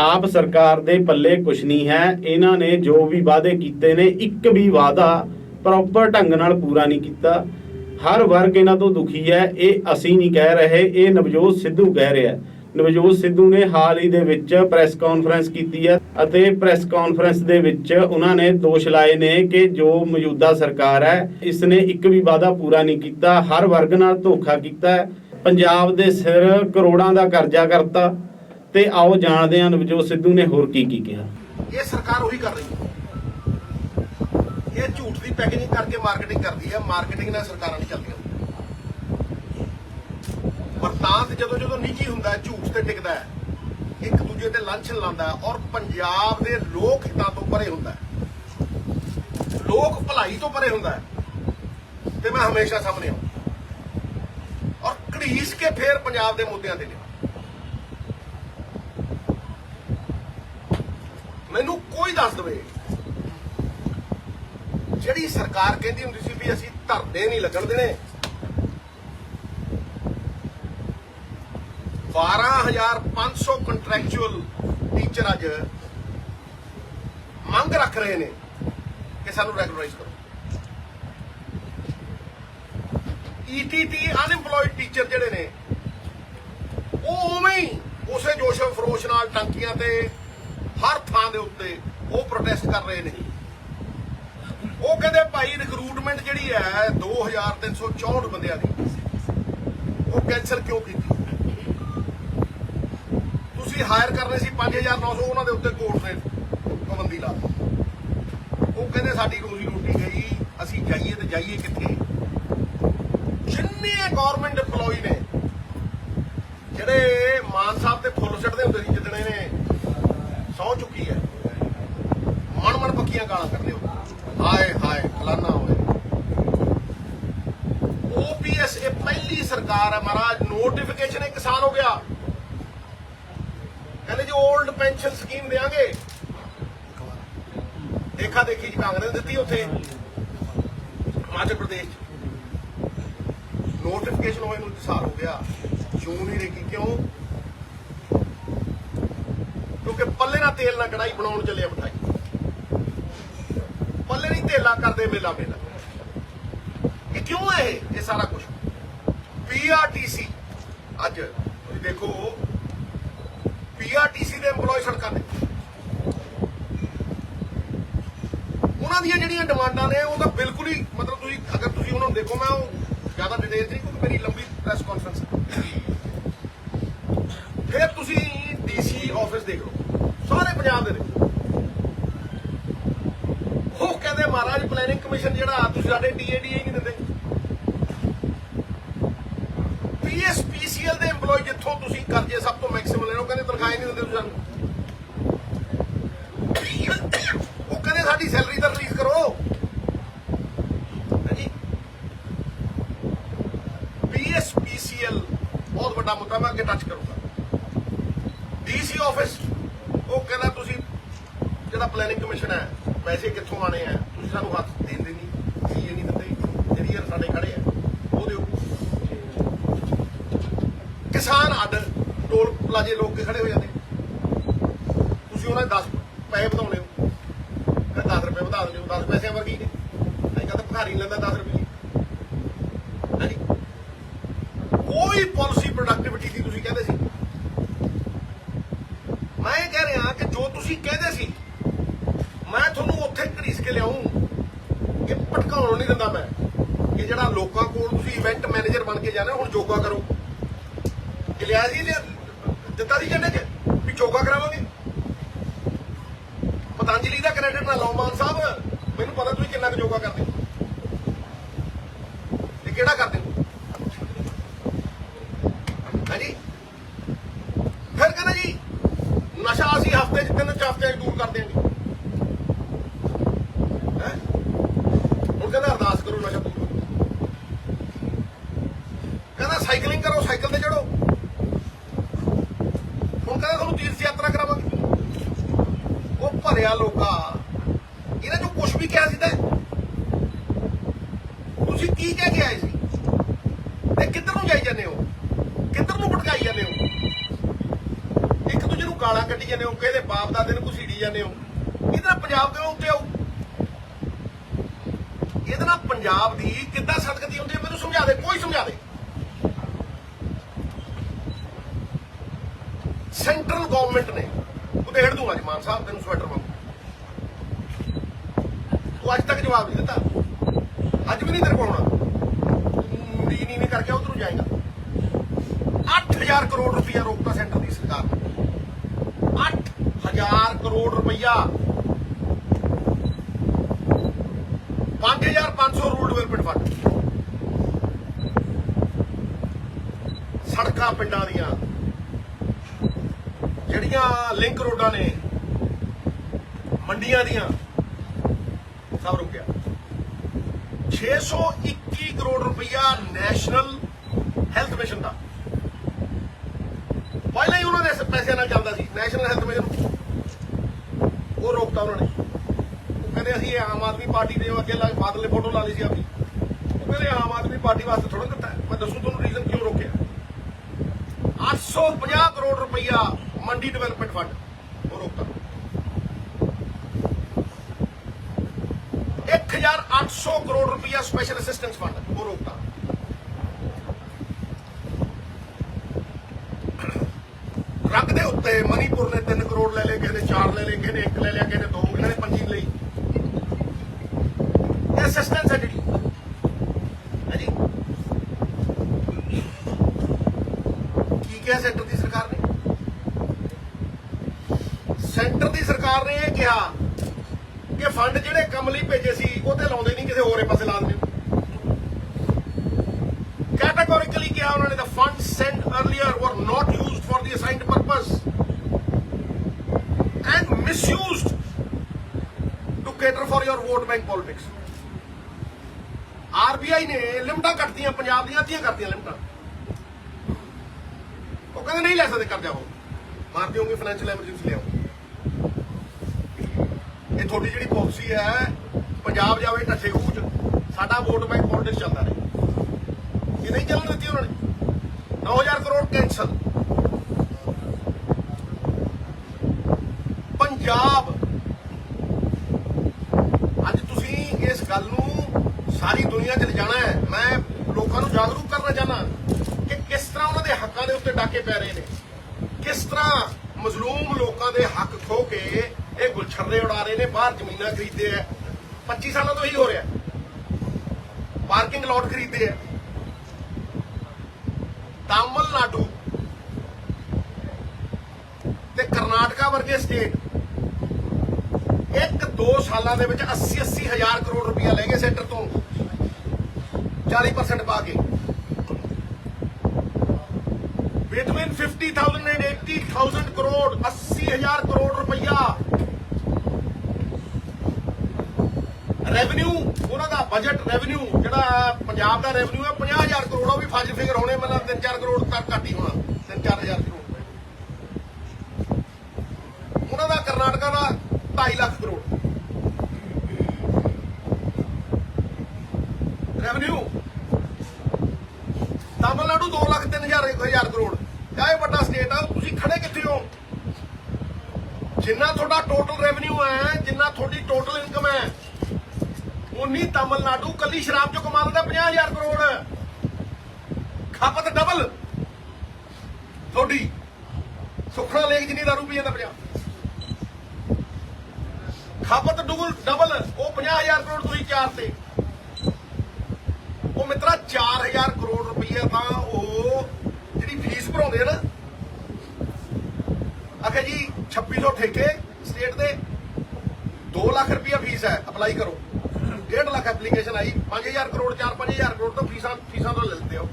ਆਪ ਸਰਕਾਰ ਦੇ ਪੱਲੇ ਕੁਝ ਨਹੀਂ ਹੈ। ਇਹਨਾਂ ਨੇ ਜੋ ਵੀ ਵਾਅਦੇ ਕੀਤੇ ਨੇ, ਇੱਕ ਵੀ ਵਾਅਦਾ ਪ੍ਰੋਪਰ ਢੰਗ ਨਾਲ ਪੂਰਾ ਨਹੀਂ ਕੀਤਾ। ਹਰ ਵਰਗ ਇਹਨਾਂ ਤੋਂ ਦੁਖੀ ਹੈ। ਇਹ ਅਸੀਂ ਨਹੀਂ ਕਹਿ ਰਹੇ। ਇਹ ਨਵਜੋਤ ਸਿੱਧੂ ਕਹਿ ਰਿਹਾ ਨਵਜੋਤ ਸਿੱਧੂ ਨੇ ਹਾਲ ਹੀ ਦੇ ਵਿੱਚ ਪ੍ਰੈਸ ਕਾਨਫਰੰਸ ਕੀਤੀ ਹੈ ਅਤੇ ਪ੍ਰੈਸ ਕਾਨਫਰੰਸ ਦੇ ਵਿੱਚ ਉਹਨਾਂ ਨੇ ਦੋਸ਼ ਲਾਏ ਨੇ ਕਿ ਜੋ ਮੌਜੂਦਾ ਸਰਕਾਰ ਹੈ ਇਸ ਨੇ ਇੱਕ ਵੀ ਵਾਅਦਾ ਪੂਰਾ ਨਹੀਂ ਕੀਤਾ। ਹਰ ਵਰਗ ਨਾਲ ਧੋਖਾ ਕੀਤਾ ਪੰਜਾਬ ਦੇ ਸਿਰ ਕਰੋੜਾਂ ਦਾ ਕਰਜ਼ਾ ਕਰਤਾ। ਤੇ ਆਓ ਜਾਣਦੇ ਹਾਂ ਨਵਜੋਤ ਸਿੱਧੂ ਨੇ ਹੋਰ ਕੀ ਕੀ ਕਿਹਾ। ਇਹ ਸਰਕਾਰ ਉਹੀ ਕਰ ਰਹੀ ਹੈ। ਇਹ ਝੂਠ ਦੀ ਪੈਕੇਜਿੰਗ ਕਰਕੇ ਮਾਰਕੀਟਿੰਗ ਕਰਦੀ ਹੈ ਮਾਰਕੀਟਿੰਗ ਨਾਲ ਸਰਕਾਰਾਂ ਨਹੀਂ ਚੱਲਦੀਆਂ। ਵਰਤਾਂਤ ਜਦੋਂ ਜਦੋਂ ਨਿੱਜੀ ਹੁੰਦਾ ਝੂਠ ਤੇ ਟਿਕਦਾ ਹੈ। ਇੱਕ ਦੂਜੇ ਤੇ ਲਾਂਛਨ ਲਾਉਂਦਾ ਔਰ ਪੰਜਾਬ ਦੇ ਲੋਕ ਹਿੱਤਾਂ ਤੋਂ ਪਰੇ ਹੁੰਦਾ ਲੋਕ ਭਲਾਈ ਤੋਂ ਪਰੇ ਹੁੰਦਾ ਤੇ ਮੈਂ ਹਮੇਸ਼ਾ ਸਾਹਮਣੇ ਹਾਂ ਔਰ ਘੜੀਸ ਕੇ ਫੇਰ ਪੰਜਾਬ ਦੇ ਮੁੱਦਿਆਂ ਤੇ ਲਿਆ ਮੈਨੂੰ ਕੋਈ ਦੱਸ ਦਵੇ। ਜਿਹੜੀ ਸਰਕਾਰ ਕਹਿੰਦੀ ਹੁੰਦੀ ਸੀ ਵੀ ਅਸੀਂ ਧਰਨੇ ਨਹੀਂ ਲੱਗਣ ਦੇਣੇ। 12500 ਕੰਟਰੈਕਚੁਅਲ ਟੀਚਰ ਅੱਜ ਮੰਗ ਰੱਖ ਰਹੇ ਨੇ ਕਿ ਸਾਨੂੰ ਰੈਗੂਲਰਾਈਜ਼ ਕਰੋ। ਈਟੀਟੀ ਅਨਇੰਪਲੋਇਡ ਟੀਚਰ ਜਿਹੜੇ ਨੇ, ਉਹ ਉਵੇਂ ਹੀ ਉਸੇ ਜੋਸ਼ ਫਰੋਸ਼ ਨਾਲ ਟੰਕੀਆਂ ਤੇ ਹਰ ਥਾਂ ਦੇ ਉੱਤੇ ਉਹ ਪ੍ਰੋਟੈਸਟ ਕਰ ਰਹੇ ਨੇ। ਉਹ ਕਹਿੰਦੇ ਭਾਈ ਰਿਕਰੂਟਮੈਂਟ ਜਿਹੜੀ ਹੈ 2364 ਬੰਦਿਆਂ ਦੀ। ਉਹ ਕੈਂਸਲ ਕਿਉਂ ਕੀਤੀ? ਤੁਸੀਂ ਹਾਇਰ ਕਰਨੇ ਸੀ 5900 ਉਹਨਾਂ ਦੇ ਉੱਤੇ ਕੋਰਟ ਨੇ ਪਾਬੰਦੀ ਲਾ ਉਹ ਕਹਿੰਦੇ ਸਾਡੀ ਰੋਜ਼ੀ ਰੋਟੀ ਗਈ, ਅਸੀਂ ਜਾਈਏ ਤੇ ਜਾਈਏ ਕਿੱਥੇ? ਜਿੰਨੇ ਗਵਰਨਮੈਂਟ EMPLOYE ਨੇ, ਜਿਹੜੇ ਮਾਨ ਸਾਹਿਬ ਤੇ ਫੁੱਲ ਛੱਡਦੇ ਹੁੰਦੇ ਸੀ ਜਿੱਦਣ ਨੇ ਸੌ ਚੁੱਕੀ ਹੈ। ਮਨ ਮਨ ਪੱਕੀਆਂ ਗਾਲਾਂ ਕੱਢਦੇ ਹੋ। ਹਾਏ ਹਾਏ, ਫਲਾਨਾ ਹੋਏ ਓਪੀਐਸ ਇਹ ਪਹਿਲੀ ਸਰਕਾਰ ਹੈ ਮਹਾਰਾਜ। ਨੋਟੀਫਿਕੇਸ਼ਨ ਇੱਕ ਸਾਲ ਹੋ ਗਿਆ। ਕਹਿੰਦੇ ਜੀ 올ਡ ਪੈਨਸ਼ਨ ਸਕੀਮ ਦੇਾਂਗੇ ਦੇਖਾ ਦੇਖੀ ਜੀ ਕਾਂਗਰਸ ਦਿੱਤੀ ਉੱਥੇ। ਹਿਮਾਚਲ ਪ੍ਰਦੇਸ਼ ਨੋਟੀਫਿਕੇਸ਼ਨ ਹੋਏ ਨੂੰ ਸਾਲ ਹੋ ਗਿਆ। ਜੂਨ ਹੀ ਦੇਖੀ ਕਿਉਂ? ਕਿਉਂਕਿ ਪੱਲੇ ਨਾਲ ਤੇਲ ਨਾਲ ਕੜਾਈ ਬਣਾਉਣ ਚੱਲੇ ਆ ਮਠਾਈ। ਪੱਲੇ ਨਹੀਂ ਤੇਲਾ ਕਰਦੇ, ਮੇਲਾ ਮੇਲਾ। ਇਹ ਕਿਉਂ ਹੈ ਇਹ? ਇਹ ਸਾਰਾ ਕੁਝ ਪੀਆਰਟੀਸੀ ਅੱਜ ਤੁਸੀਂ ਦੇਖੋ ਪੀਆਰਟੀਸੀ ਦੇ EMPLOYE ਸੜਕਾਂ ਤੇ। ਉਹਨਾਂ ਦੀਆਂ ਜਿਹੜੀਆਂ ਡਿਮਾਂਡਾਂ ਨੇ, ਉਹ ਤਾਂ ਬਿਲਕੁਲ ਹੀ, ਮਤਲਬ ਤੁਸੀਂ, ਅਗਰ ਤੁਸੀਂ ਉਹਨਾਂ ਨੂੰ ਦੇਖੋ, ਮੈਂ ਉਹ ਜ਼ਿਆਦਾ ਡਿਟੇਲ ਨਹੀਂ, ਕਿਉਂਕਿ ਮੇਰੀ ਲੰਬੀ ਪ੍ਰੈਸ ਕਾਨਫਰੰਸ ਫਿਰ ਤੁਸੀਂ ਡੀਸੀ ਆਫਿਸ ਦੇਖ ਲਓ। ਸਾਰੇ ਪੰਜਾਬ ਦੇ ਵਿੱਚ। ਉਹ ਕਹਿੰਦੇ ਮਹਾਰਾਜ ਪਲੈਨਿੰਗ ਕਮਿਸ਼ਨ ਜਿਹੜਾ ਤੁਸੀਂ ਸਾਡੇ ਡੀਏਡੀ ਨਹੀਂ ਦਿੰਦੇ। ਪੀਐਸਪੀਸੀਐਲ ਦੇ EMPLOYE ਜਿੱਥੋਂ ਤੁਸੀਂ ਕਰਜ਼ੇ ਸਭ ਤੋਂ ਮੈਕਸਿਮਮ ਲੈਣੋ ਕਹਿੰਦੇ ਤਨਖਾਹ ਹੀ ਨਹੀਂ ਦਿੰਦੇ ਤੁਸੀਂ ਸਾਨੂੰ। ਉਹ ਕਹਿੰਦੇ ਸਾਡੀ ਸੈਲਰੀ ਤਾਂ ਰਿਲੀਜ਼ ਕਰੋ। ਹਾਂਜੀ ਪੀਐਸਪੀਸੀਐਲ ਬਹੁਤ ਵੱਡਾ ਮੁੱਦਾ, ਮੈਂ ਅੱਗੇ ਟੱਚ ਕਰੂੰਗਾ। ਡੀਸੀ ਆਫਿਸ ਉਹ ਕਹਿੰਦਾ ਤੁਸੀਂ ਜਿਹੜਾ ਪਲੈਨਿੰਗ ਕਮਿਸ਼ਨ ਹੈ, ਪੈਸੇ ਕਿੱਥੋਂ ਆਣੇ ਆ? ਤੁਸੀਂ ਸਾਨੂੰ ਹੱਥ ਦੇਂਦੇ ਨਹੀਂ ਜੀ ਨਹੀਂ ਦਿੰਦੇ। ਜਿਹੜੀ ਯਾਰ ਸਾਡੇ ਖੜੇ ਆ, ਉਹ ਦਿਓ। ਕਿਸਾਨ ਅੱਡ ਟੋਲ ਪਲਾਜੇ ਲੋਕ ਕੇ ਖੜੇ ਹੋ ਜਾਂਦੇ। ਤੁਸੀਂ ਉਹਨਾਂ ਦੇ 10 ਪੈਸੇ ਵਧਾਉਣੇ ਹੋ। ਕਹਿੰਦਾ 10 ਰੁਪਏ ਵਧਾ ਦਿਓ 10 ਪੈਸਿਆਂ ਵਰਗੀ ਨੇ ਨਹੀਂ ਕਹਿੰਦਾ ਭਿਖਾਰੀ ਲੈਂਦਾ 10 ਰੁਪਏ। ਕੋਈ ਪਾਲਿਸੀ ਪ੍ਰੋਡਕਟਿਵਿਟੀ ਦੀ ਤੁਸੀਂ ਕਹਿੰਦੇ ਸੀ ਮੈਂ ਇਹ ਕਹਿ ਰਿਹਾ ਕਿ ਜੋ ਤੁਸੀਂ ਕਹਿੰਦੇ ਸੀ, ਮੈਂ ਤੁਹਾਨੂੰ ਉੱਥੇ ਘੜੀਸ ਕੇ ਲਿਆਉਂ ਇਹ ਭਟਕਾਉਣ ਨਹੀਂ ਦਿੰਦਾ ਮੈਂ। ਇਹ ਜਿਹੜਾ ਲੋਕਾਂ ਕੋਲ ਤੁਸੀਂ ਇਵੈਂਟ ਮੈਨੇਜਰ ਬਣ ਕੇ ਜਾਣਾ, ਹੁਣ ਯੋਗਾ ਕਰੋ। ਇਹ ਲਿਆ ਸੀ ਦਿੱਤਾ ਸੀ ਜੰਨੇ ਚ, ਵੀ ਯੋਗਾ ਕਰਾਵਾਂਗੇ। ਪਤੰਜਲੀ ਦਾ ਕ੍ਰੈਡਿਟ ਨਾ ਲਓ, ਮਾਨ ਸਾਹਿਬ, ਮੈਨੂੰ ਪਤਾ ਤੁਸੀਂ ਕਿੰਨਾ ਕੁ ਯੋਗਾ ਕਰਦੇ ਹੋ। ਕਿਹੜਾ ਕਰਦੇ ਹੋ ਹਾਂਜੀ ਫਿਰ ਕਹਿੰਦਾ ਜੀ ਨਸ਼ਾ ਅਸੀਂ ਹਫ਼ਤੇ ਚ ਦੂਰ ਕਰ ਦਿਆਂਗੇ ਹੈ? ਹੁਣ ਕਹਿੰਦਾ ਅਰਦਾਸ ਕਰੋ ਨਸ਼ਾ ਦੂਰ ਕਹਿੰਦਾ ਸਾਈਕਲਿੰਗ ਕਰੋ, ਸਾਈਕਲ ਤੇ ਚੜੋ ਹੁਣ ਕਹਿੰਦਾ ਤੁਹਾਨੂੰ ਤੀਰਥ ਯਾਤਰਾ ਕਰਾਵਾਂਗੇ। ਉਹ ਭਰਿਆ ਲੋਕਾਂ, ਇਹਨਾਂ ਨੂੰ ਕੁਝ ਵੀ ਕਿਹਾ ਸੀ ਤਾਂ ਤੁਸੀਂ ਕੀ ਕਹਿ ਕੇ ਆਏ ਸੀ? ਤੇ ਕਿੱਧਰ ਨੂੰ ਜਾਈ ਜਾਂਦੇ ਹੋ? ਕਿੱਧਰ ਨੂੰ ਭਟਕਾਈ ਜਾਂਦੇ ਹੋ? ਗਾਲਾਂ ਕੱਢੀ ਜਾਂਦੇ ਹੋ ਕਿਹਦੇ ਬਾਪ ਦਾ ਦਿਨ ਘੁਸੀੜੀ ਜਾਂਦੇ ਹੋ। ਇਹਦੇ ਪੰਜਾਬ ਦੇ ਉੱਤੇ ਆਉ ਇਹਦੇ ਨਾਲ ਪੰਜਾਬ ਦੀ ਕਿੱਦਾਂ ਸਦਕਤੀ ਹੁੰਦੀ ਹੈ, ਮੈਨੂੰ ਸਮਝਾ ਦੇ, ਕੋਈ ਸਮਝਾ ਦੇ। ਸੈਂਟਰਲ ਗਵਰਨਮੈਂਟ ਨੇ ਉਹਦੇ ਹੇੜ ਦੂੰਗਾ ਜੀ ਮਾਨ ਸਾਹਿਬ, ਤੈਨੂੰ ਸਵੈਟਰ ਮੰਗ ਤੂੰ ਅੱਜ ਤੱਕ ਜਵਾਬ ਨਹੀਂ ਦਿੱਤਾ। ਅੱਜ ਵੀ ਨਹੀਂ ਤੇਰੇ ਕੋਲ ਹੋਣਾ ਨੀ ਨੀ ਨੀ ਕਰਕੇ ਉਧਰੋਂ ਜਾਏਗਾ। 8000 ਕਰੋੜ ਰੁਪਇਆ ਰੋਕਤਾ ਸੈਂਟਰ ਦੀ ਸਰਕਾਰ ਨੇ। 8000 ਕਰੋੜ ਰੁਪਇਆ 5500 ਰੂਰਲ ਡਿਵੈਲਪਮੈਂਟ ਫੰਡ। ਸੜਕਾਂ ਪਿੰਡਾਂ ਦੀਆਂ। ਜਿਹੜੀਆਂ ਲਿੰਕ ਰੋਡਾਂ ਨੇ, ਮੰਡੀਆਂ ਦੀਆਂ, ਸਭ ਰੁਕਿਆ 621 ਕਰੋੜ ਰੁਪਈਆ ਨੈਸ਼ਨਲ ਹੈਲਥ ਮਿਸ਼ਨ ਦਾ। ਪਹਿਲਾਂ ਹੀ ਉਹਨਾਂ ਦੇ ਪੈਸਿਆਂ ਨਾਲ ਚੱਲਦਾ ਸੀ, ਨੈਸ਼ਨਲ ਹੈਲਥ ਮਿਸ਼ਨ। ਉਹ ਰੋਕਤਾ ਉਹਨਾਂ ਨੇ। ਉਹ ਕਹਿੰਦੇ ਅਸੀਂ ਆਮ ਆਦਮੀ ਪਾਰਟੀ ਦੇ ਅੱਗੇ ਲਾ ਬਾਦਲ ਨੇ ਫੋਟੋ ਲਾ ਲਈ ਸੀ ਆਪਣੀ ਉਹ ਕਹਿੰਦੇ ਆਮ ਆਦਮੀ ਪਾਰਟੀ ਵਾਸਤੇ ਥੋੜਾ ਦਿੱਤਾ ਮੈਂ ਦੱਸੂ ਤੁਹਾਨੂੰ ਰੀਜ਼ਨ ਕਿਉਂ ਰੋਕਿਆ। 850 ਕਰੋੜ ਰੁਪਈਆ ਮੰਡੀ ਡਿਵੈਲਪਮੈਂਟ ਫੰਡ ਉਹ ਰੋਕਤਾ। 1800 ਕਰੋੜ ਰੁਪਈਆ ਸਪੈਸ਼ਲ ਅਸਿਸਟੈਂਸ ਫੰਡ ਉਹ ਰੋਕਤਾ। ਰੱਗ ਦੇ ਉੱਤੇ ਮਨੀਪੁਰ ਨੇ ਤਿੰਨ ਲੈ ਲਏ ਕਿਸੇ ਨੇ 4 ਲੈ ਲਏ ਕਿਸੇ ਨੇ 1 ਲੈ ਲਿਆ ਕਿਸੇ ਨੇ 2 ਇਹਨਾਂ ਨੇ ਪੰਜੀ ਲਈ ਇਹ ਅਸਿਸਟੈਂਸ ਹੈ ਜਿਹੜੀ। ਹੈ ਕੀ ਕਿਹਾ ਸੈਂਟਰ ਦੀ ਸਰਕਾਰ ਨੇ? ਸੈਂਟਰ ਦੀ ਸਰਕਾਰ ਨੇ ਇਹ ਕਿਹਾ ਕਿ ਫੰਡ ਜਿਹੜੇ ਕੰਮ ਲਈ ਭੇਜੇ ਸੀ, ਉਹ ਤੇ ਲਾਉਂਦੇ ਨਹੀਂ, ਕਿਸੇ ਹੋਰੇ ਪਾਸੇ ਲਾ ਦਿੰਦੇ। Categorically ਕਿਹਾ ਉਹਨਾਂ ਨੇ the funds sent earlier were not used for the assigned purpose cater for your vote bank politics. RBI ਨੇ ਲਿਮਟਾਂ ਕੱਟਦੀਆਂ ਪੰਜਾਬ ਦੀਆਂ ਅੱਧੀਆਂ ਕਰਤੀਆਂ ਲਿਮਟਾਂ। ਉਹ ਕਹਿੰਦੇ ਨਹੀਂ ਲੈ ਸਕਦੇ ਕਰਜ਼ਾ ਉਹ। ਮਾਰ ਦਿਓਗੇ ਫਾਈਨੈਂਸ਼ੀਅਲ ਐਮਰਜੈਂਸੀ ਲਿਆਓ। ਇਹ ਤੁਹਾਡੀ ਜਿਹੜੀ ਪਾਲਿਸੀ ਹੈ, ਪੰਜਾਬ ਜਾਵੇ ਢੱਠੇ ਖੂਹ ਚ ਸਾਡਾ ਵੋਟ ਬੈਂਕ ਪੋਲਿਟਿਕਸ ਚੱਲਦਾ ਰਹੇ। ਇਹ ਨਹੀਂ ਚੱਲਣ ਦਿੱਤੀ ਉਹਨਾਂ ਨੇ। 9000 ਕਰੋੜ ਕੈਂਸਲ ਪੰਜਾਬ ਅੱਜ ਤੁਸੀਂ ਇਸ ਗੱਲ ਨੂੰ ਸਾਰੀ ਦੁਨੀਆ 'ਚ ਲਿਜਾਣਾ ਹੈ ਮੈਂ ਲੋਕਾਂ ਨੂੰ ਜਾਗਰੂਕ ਕਰਨਾ ਚਾਹਨਾ ਕਿ ਕਿਸ ਤਰ੍ਹਾਂ ਉਹਨਾਂ ਦੇ ਹੱਕਾਂ ਦੇ ਉੱਤੇ ਡਾਕੇ ਪੈ ਰਹੇ ਨੇ। ਕਿਸ ਤਰ੍ਹਾਂ ਮਜ਼ਲੂਮ ਲੋਕਾਂ ਦੇ ਹੱਕ ਖੋ ਕੇ ਇਹ ਗੁਲਛਰਦੇ ਉਡਾ ਰਹੇ ਨੇ, ਬਾਹਰ ਜ਼ਮੀਨਾਂ ਖਰੀਦਦੇ ਆ। 25 ਸਾਲਾਂ ਤੋਂ ਇਹੀ ਹੋ ਰਿਹਾ। ਪਾਰਕਿੰਗ ਲਾਟ ਖਰੀਦਦੇ ਆ। ਤਾਮਿਲਨਾਡੂ ਤੇ ਕਰਨਾਟਕਾ ਵਰਗੇ ਸਟੇਟ ਇੱਕ ਦੋ ਸਾਲਾਂ ਦੇ ਵਿੱਚ 80 80 ਹਜ਼ਾਰ ਕਰੋੜ ਰੁਪਇਆ ਲੈ ਗਏ ਸੈਂਟਰ ਤੋਂ। 40% ਪਾ ਕੇ। Between 50000 and 80000 ਕਰੋੜ 80 ਹਜ਼ਾਰ ਕਰੋੜ ਰੁਪਈਆ ਰੈਵਨਿਊ ਉਹਨਾਂ ਦਾ ਬਜਟ ਰੈਵਨਿਊ ਜਿਹੜਾ ਪੰਜਾਬ ਦਾ ਰੈਵਨਿਊ ਹੈ 50000 ਕਰੋੜ ਉਹ ਵੀ ਫਾਜ਼ਲ ਫਿਗਰ ਹੋਣੇ ਮਤਲਬ 3-4 ਕਰੋੜ ਤੱਕ ਘੱਟ ਹੀ ਹੋਣਾ 3-4000 ਕਰੋੜ ਉਹਨਾਂ ਦਾ ਕਰਨਾਟਕਾ ਦਾ 2.5 ਲੱਖ ਕਰੋੜ ਰੈਵਨਿਊ ਤਾਮਿਲਨਾਡੂ 2 ਲੱਖ 3000 ਹਜ਼ਾਰ ਕਰੋੜ ਕਿਆ ਇਹ ਵੱਡਾ ਸਟੇਟ ਆ ਤੁਸੀਂ ਖੜੇ ਕਿੱਥੇ ਹੋ? ਜਿੰਨਾ ਤੁਹਾਡਾ ਟੋਟਲ ਰੈਵਨਿਊ ਹੈ, ਜਿੰਨਾ ਤੁਹਾਡੀ ਟੋਟਲ ਇਨਕਮ ਹੈ ਉਨੀ ਤਾਮਿਲਨਾਡੂ ਕੱਲੀ ਸ਼ਰਾਬ ਚੋਂ ਕਮਾ ਲੈਂਦਾ 50000 ਕਰੋੜ। ਖਪਤ ਡਬਲ ਤੁਹਾਡੀ। ਸੁਖਣਾ ਲੇਕ ਜਿੰਨੀ ਦਾਰੂ ਪੀ ਜਾਂਦਾ ਪੰਜਾਬ ਖਪਤ ਡਬਲ ਡਬਲ ਉਹ 50000 ਕਰੋੜ ਤੁਸੀਂ ਚਾਰ ਤੇ। ਉਹ ਮਿੱਤਰਾ 4000 ਕਰੋੜ ਰੁਪਈਆ ਤਾਂ ਉਹ ਜਿਹੜੀ ਫੀਸ ਭਰਾਉਂਦੇ ਆ ਨਾ ਆਖੇ ਜੀ 2600 ਠੇਕੇ ਸਟੇਟ ਦੇ 2 ਲੱਖ ਰੁਪਈਆ ਫੀਸ ਹੈ ਅਪਲਾਈ ਕਰੋ। 1.5 ਲੱਖ ਐਪਲੀਕੇਸ਼ਨ ਆਈ 5000 ਕਰੋੜ 4-5000 ਕਰੋੜ ਤੋਂ ਫੀਸਾਂ ਫੀਸਾਂ ਤੋਂ ਲੈਂਦੇ ਹੋ।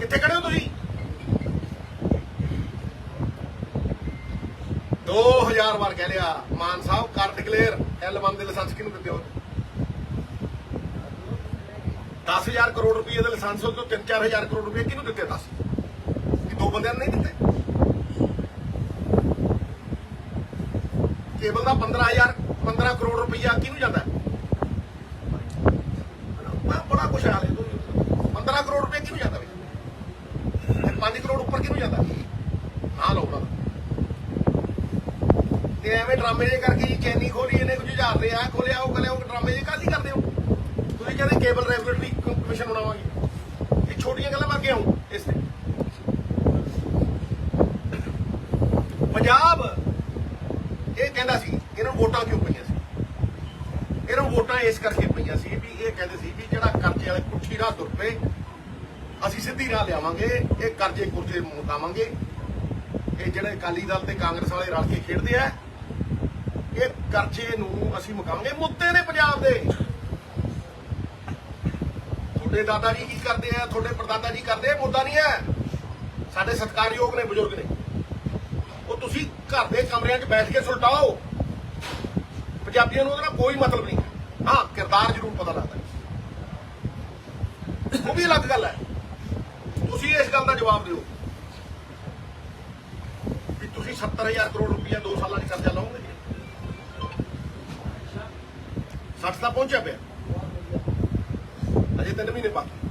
ਕਿੱਥੇ ਖੜੇ ਹੋ ਤੁਸੀਂ? 2000 ਵਾਰ ਕਹਿ ਲਿਆ, ਮਾਨ ਸਾਹਿਬ ਕਰ ਡਿਕਲੇਅਰ L1 ਦੇ ਲਾਇਸੈਂਸ ਕਿਹਨੂੰ ਦਿੱਤੇ ਹੋ? 10000 ਕਰੋੜ ਰੁਪਏ ਦੇ ਲਾਇਸੈਂਸ ਤੋਂ 3-4000 ਕਰੋੜ ਰੁਪਏ ਕਿਹਨੂੰ ਦਿੱਤੇ ਦੱਸ? ਕਿ ਦੋ ਬੰਦਿਆਂ ਨੇ ਨਹੀਂ ਦਿੱਤੇ? ਕੇਬਲ ਦਾ 15000 15 ਕਰੋੜ ਰੁਪਈਆ ਕਿਹਨੂੰ ਜਾਂਦਾ? ਮੈਂ ਬੜਾ ਕੁਛ ਹਾਲੇ 15 ਕਰੋੜ ਰੁਪਏ ਕਿਹਨੂੰ ਜਾਂਦਾ ਵੀ 5 ਕਰੋੜ ਉੱਪਰ ਕਿਹਨੂੰ ਜਾਂਦਾ? ਹਾਂ ਲਓ ਤੇ ਐਵੇਂ ਡਰਾਮੇ ਜੇ ਕਰਕੇ ਜੀ ਚੈਨੀ ਖੋਲੀ, ਇਹਨੇ ਕੁਝ ਹਜ਼ਾਰ ਦੇ ਆ ਖੋਲਿਆ, ਉਹ ਕਲਿਆ ਉਹ ਡਰਾਮੇ ਜੇ ਕਾਹਦੀ ਕਰਦੇ ਹੋ? ਤੁਸੀਂ ਕਹਿੰਦੇ ਕੇਬਲ ਰੈਗੂਲੇਟਰੀ ਕਮਿਸ਼ਨ ਬਣਾਵਾਂਗੇ। ਇਹ ਛੋਟੀਆਂ ਗੱਲਾਂ ਮੈਂ ਅੱਗੇ ਆਉਂ ਇਸ ਤੇ। ਪੰਜਾਬ ਕਹਿੰਦਾ ਸੀ, ਇਹਨਾਂ ਵੋਟਾਂ ਕਿਉਂ ਪਈਆਂ ਸੀ? ਇਹਨਾਂ ਵੋਟਾਂ ਇਸ ਕਰਕੇ ਪਈਆਂ ਸੀ ਵੀ ਇਹ ਕਹਿੰਦੇ ਸੀ ਵੀ ਜਿਹੜਾ ਕਰਜ਼ੇ ਵਾਲੇ ਪੁੱਠੀ ਰਾਹ ਤੁਰ ਪਏ, ਅਸੀਂ ਸਿੱਧੀ ਰਾਹ ਲਿਆਵਾਂਗੇ, ਇਹ ਕਰਜ਼ੇ ਕੁਰਜ਼ੇ ਮੁਕਾਵਾਂਗੇ। ਇਹ ਜਿਹੜੇ ਅਕਾਲੀ ਦਲ ਤੇ ਕਾਂਗਰਸ ਵਾਲੇ ਰਲ ਕੇ ਖੇਡਦੇ ਆ, ਇਹ ਕਰਜ਼ੇ ਨੂੰ ਅਸੀਂ ਮੁਕਾਵਾਂਗੇ ਮੁੱਦੇ ਨੇ ਪੰਜਾਬ ਦੇ। ਤੁਹਾਡੇ ਦਾਦਾ ਜੀ ਕੀ ਕਰਦੇ ਆ? ਤੁਹਾਡੇ ਪਰਦਾਦਾ ਜੀ ਕਰਦੇ ਮੁੱਦਾ ਨਹੀਂ ਹੈ। ਸਾਡੇ ਸਤਿਕਾਰਯੋਗ ਨੇ, ਬਜ਼ੁਰਗ ਨੇ। ਉਹ ਤੁਸੀਂ ਘਰ ਦੇ ਕਮਰਿਆਂ 'ਚ ਬੈਠ ਕੇ ਸੁਲਟਾਓ। ਪੰਜਾਬੀਆਂ ਨੂੰ ਉਹਦਾ ਕੋਈ ਮਤਲਬ ਨਹੀਂ। ਹਾਂ, ਕਿਰਦਾਰ ਜ਼ਰੂਰ ਪਤਾ ਲੱਗਦਾ। ਉਹ ਵੀ ਅਲੱਗ ਗੱਲ ਹੈ। ਤੁਸੀਂ ਇਸ ਗੱਲ ਦਾ ਜਵਾਬ ਦਿਓ। ਵੀ ਤੁਸੀਂ 70000 ਕਰੋੜ ਰੁਪਇਆ 2 ਸਾਲਾਂ 'ਚ ਕਰਜ਼ਾ ਲਾਓਗੇ? 60 ਤਾਂ ਪਹੁੰਚਿਆ ਪਿਆ। ਅਜੇ 3 ਮਹੀਨੇ ਬਾਕੀ।